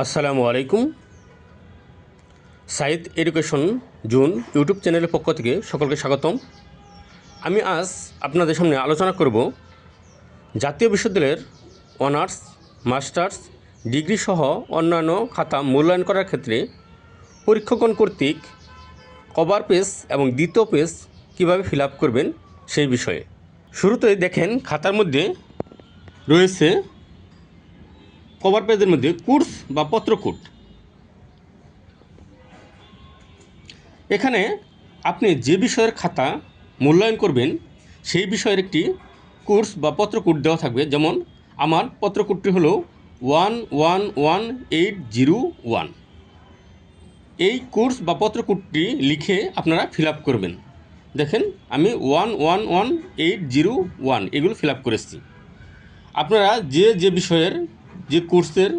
আসসালামু আলাইকুম। Saeed education June YouTube চ্যানেলের পক্ষ থেকে সকলকে স্বাগতম। আমি আজ আপনাদের সামনে আলোচনা করব জাতীয় বিশ্ববিদ্যালয়ের অনার্স, মাস্টার্স, ডিগ্রি সহ অন্যান্য খাতা মূল্যায়ন করার ক্ষেত্রে পরীক্ষকগণ কর্তৃক কভার পেজ এবং দ্বিতীয় পেজ কীভাবে ফিল করবেন সেই বিষয়ে। শুরুতে দেখেন, খাতার মধ্যে রয়েছে কভার পেজের মধ্যে কোর্স বা পত্রকূট। এখানে আপনি যে বিষয়ের খাতা মূল্যায়ন করবেন, সেই বিষয়ের একটি কোর্স বা পত্রকূট দেওয়া থাকবে। যেমন, আমার পত্রকূটটি হলো one one one eight zero one এই কোর্স বা পত্রকূটটি লিখে আপনারা ফিল করবেন। দেখেন, আমি one one one eight zero one এগুলো ফিল আপ করেছি আপনারা যে যে বিষয়ের যে কোর্সের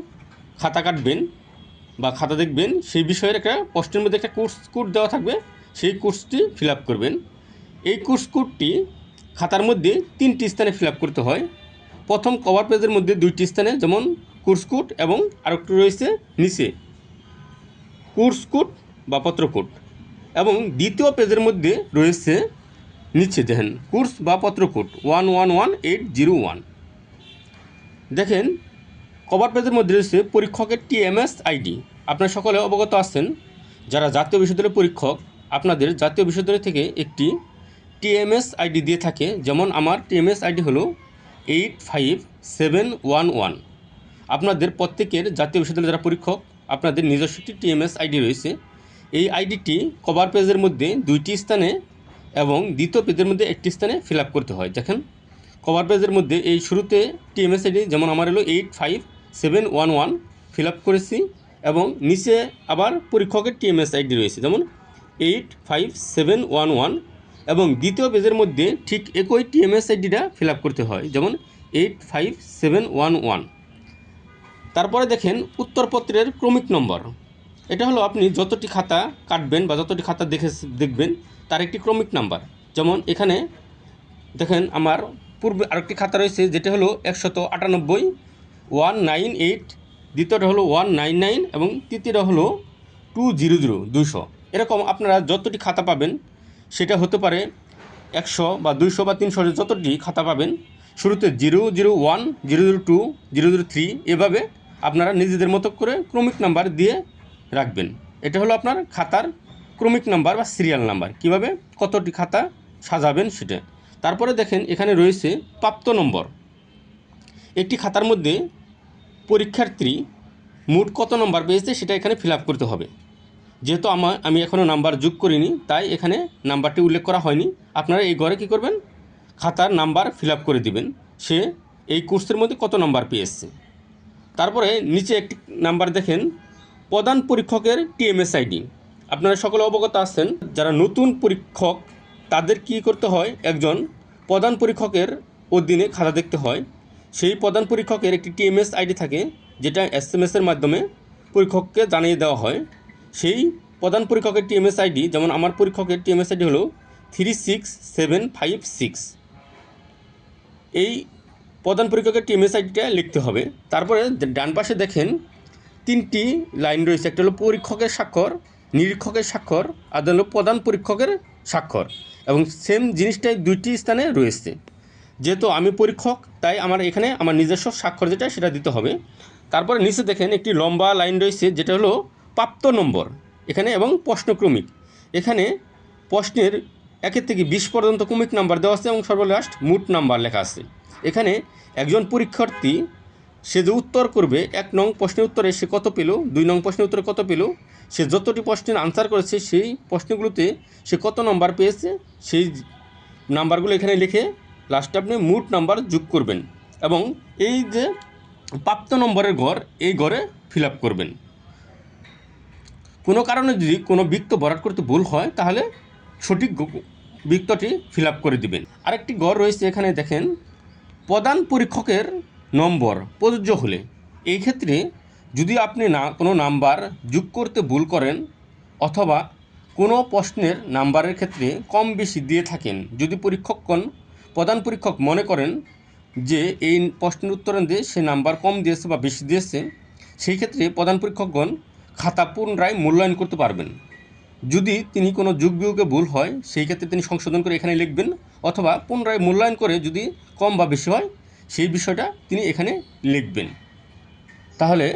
খাতা কাটবেন বা খাতা দেখবেন, সেই বিষয়ের একটা প্রশ্নের মধ্যে একটা কোর্স কোড দেওয়া থাকবে, সেই কোর্সটি ফিল আপ করবেন। এই কোর্স কোডটি খাতার মধ্যে তিনটি স্থানে ফিল আপ করতে হয়। প্রথম কভার পেজের মধ্যে দুইটি স্থানে, যেমন কোর্স কোড এবং আরেকটি রয়েছে নিচে। কোর্স কোড বা পত্রকোড এবং দ্বিতীয় পেজের মধ্যে রয়েছে নিচে, দেখেন, কোর্স বা পত্রকোড one one one eight zero one. দেখেন কভার পেজের মধ্যে রয়েছে পরীক্ষকের টিএমএস আইডি আপনারা সকলে অবগত আছেন, যারা জাতীয় বিশ্ববিদ্যালয়ের পরীক্ষক, আপনাদের জাতীয় বিশ্ববিদ্যালয় থেকে একটি টিএমএস আইডি দিয়ে থাকে। যেমন আমার টিএমএস আইডি হলো eight five seven one one আপনাদের প্রত্যেকের জাতীয় বিশ্ববিদ্যালয়ের যারা পরীক্ষক, আপনাদের নিজস্ব একটি টিএমএস আইডি রয়েছে। এই আইডিটি কভার পেজের মধ্যে দুইটি স্থানে এবং দ্বিতীয় পেজের মধ্যে একটি স্থানে ফিল করতে হয়। দেখেন কভার পেজের মধ্যে এই শুরুতে টিএমএস আইডি যেমন আমার হলো eight five seven one one fill up করেছি এবং নিচে আবার পরীক্ষকের টিএমএস আইডি রয়েছে, যেমন eight five seven one one এবং দ্বিতীয় পেজের মধ্যে ঠিক একই টিএমএস আইডিটা ফিল আপ করতে হয়, যেমন eight five seven one one তারপরে দেখেন উত্তরপত্রের ক্রমিক নম্বর। এটা হলো আপনি যতটি খাতা কাটবেন বা যতটি খাতা দেখে দেখবেন, তার একটি ক্রমিক নাম্বার। যেমন এখানে দেখেন আমার পূর্বে আরেকটি খাতা রয়েছে, যেটা হলো একশত আটানব্বই ওয়ান নাইন এইট, দ্বিতীয়টা হলো ওয়ান নাইন নাইন এবং তৃতীয়টা হলো টু জিরো জিরো, দুইশো। এরকম আপনারা যতটি খাতা পাবেন, সেটা হতে পারে একশো বা দুইশো বা তিনশো যতটি খাতা পাবেন, শুরুতে zero zero one, zero zero two, zero zero three, এভাবে আপনারা নিজেদের মতো করে ক্রমিক নাম্বার দিয়ে রাখবেন। এটা হলো আপনার খাতার ক্রমিক নাম্বার বা সিরিয়াল নাম্বার। কীভাবে কতটি খাতা সাজাবেন সেটা। তারপরে দেখেন, এখানে রয়েছে প্রাপ্ত নম্বর। একটি খাতার মধ্যে পরীক্ষার্থী মোট কত নম্বর পেয়েছে সেটা এখানে ফিল করতে হবে। যেহেতু আমার আমি এখনও নাম্বার যোগ করিনি, তাই এখানে নাম্বারটি উল্লেখ করা হয়নি। আপনারা এই ঘরে কী করবেন? খাতার নাম্বার ফিল করে দিবেন। সে এই কোর্সের মধ্যে কত নাম্বার পেয়েছে। তারপরে নিচে একটি নাম্বার দেখেন, প্রধান পরীক্ষকের টিএমএস আইডি আপনারা সকলে অবগত আছেন, যারা নতুন পরীক্ষক, তাদের কি করতে হয়? একজন প্রধান পরীক্ষকের অধীনে খাতা দেখতে হয়। সেই প্রধান পরীক্ষকের একটি টিএমএস আইডি থাকে, যেটা এস এম এসের মাধ্যমে পরীক্ষককে জানিয়ে দেওয়া হয়। সেই প্রধান পরীক্ষকের টিএমএস আইডি, যেমন আমার পরীক্ষকের টিএমএস আইডি হলো three six seven five six এই প্রধান পরীক্ষকের টিএমএস আইডিটা লিখতে হবে। তারপরে ডান পাশে দেখেন, তিনটি লাইন রয়েছে। একটা হলো পরীক্ষকের স্বাক্ষর, নিরীক্ষকের স্বাক্ষর, আর হলো প্রধান পরীক্ষকের স্বাক্ষর। এবং সেম জিনিসটাই দুইটি স্থানে রয়েছে। যেহেতু আমি পরীক্ষক, তাই আমার এখানে আমার নিজস্ব স্বাক্ষর যেটা, সেটা দিতে হবে। তারপরে নিচে দেখেন একটি লম্বা লাইন রয়েছে, যেটা হলো প্রাপ্ত নম্বর, এখানে এবং প্রশ্নক্রমিক। এখানে প্রশ্নের একের থেকে বিশ পর্যন্ত ক্রমিক নাম্বার দেওয়া আছে এবং সর্বলাস্ট মুট নাম্বার লেখা আছে। এখানে একজন পরীক্ষার্থী, সে যে উত্তর করবে, এক নং প্রশ্নের উত্তরে সে কত পেল, দুই নং প্রশ্নের উত্তরে কত পেল, সে যতটি প্রশ্নের আনসার করেছে, সেই প্রশ্নগুলোতে সে কত নম্বর পেয়েছে, সেই নাম্বারগুলো এখানে লিখে লাস্টে আপনি মোট নাম্বার যোগ করবেন এবং এই যে প্রাপ্ত নম্বরের ঘর, এই ঘরে ফিল করবেন। কোনো কারণে যদি কোনো বৃত্ত ভরাট করতে ভুল হয়, তাহলে সঠিক বৃত্তটি ফিল করে দিবেন। আরেকটি ঘর রয়েছে এখানে দেখেন, প্রধান পরীক্ষকের নম্বর, প্রযোজ্য হলে। এই ক্ষেত্রে যদি আপনি না, কোনো নাম্বার যোগ করতে ভুল করেন, অথবা কোনো প্রশ্নের নাম্বারের ক্ষেত্রে কম বেশি দিয়ে থাকেন, যদি পরীক্ষকগণ প্রধান পরীক্ষক মনে করেন যে এই প্রশ্নের উত্তরে দিয়ে সে নাম্বার কম দিয়েছে বা বেশি দিয়েছে, সেই ক্ষেত্রে প্রধান পরীক্ষকগণ খাতা পুনরায় মূল্যায়ন করতে পারবেন। যদি তিনি কোনো যুগ বিয়োগে ভুল হয়, সেই ক্ষেত্রে তিনি সংশোধন করে এখানে লিখবেন, অথবা পুনরায় মূল্যায়ন করে যদি কম বা বেশি হয়, সেই বিষয়টা তিনি এখানে লিখবেন। তাহলে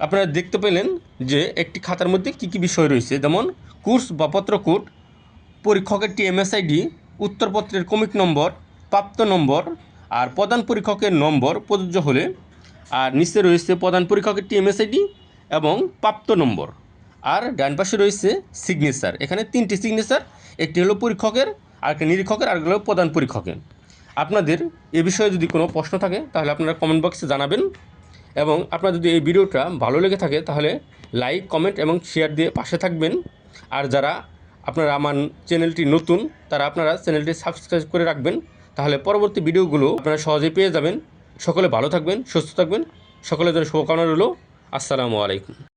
আপনারা দেখতে পেলেন যে একটি খাতার মধ্যে কী কী বিষয় রয়েছে। যেমন, কোর্স বা পত্রকোট পরীক্ষকের টিএমএসআইডি উত্তরপত্রের কমিক নম্বর, প্রাপ্ত নম্বর আর প্রধান পরীক্ষকের নম্বর প্রযোজ্য হলে আর নিচে রয়েছে প্রধান পরীক্ষকের টিএমএসআইডি এবং প্রাপ্ত নম্বর। আর ডান পাশে রয়েছে সিগনেচার এখানে তিনটি সিগনেচার একটি হলো পরীক্ষকের আর একটি নিরীক্ষকের আর হলো প্রধান পরীক্ষকের। আপনাদের এ বিষয়ে যদি কোনো প্রশ্ন থাকে, তাহলে আপনারা কমেন্ট বক্সে জানাবেন। এবং আপনার যদি এই ভিডিওটা ভালো লেগে থাকে, তাহলে লাইক কমেন্ট এবং শেয়ার দিয়ে পাশে থাকবেন। আর যারা আপনারা আমার চ্যানেলটি নতুন, তারা আপনারা চ্যানেলটি সাবস্ক্রাইব করে রাখবেন। তাহলে পরবর্তী ভিডিওগুলো আপনারা সহজেই পেয়ে যাবেন। সকলে ভালো থাকবেন, সুস্থ থাকবেন। সকলের জন্য শুভকামনা রইল। আসসালামু আলাইকুম।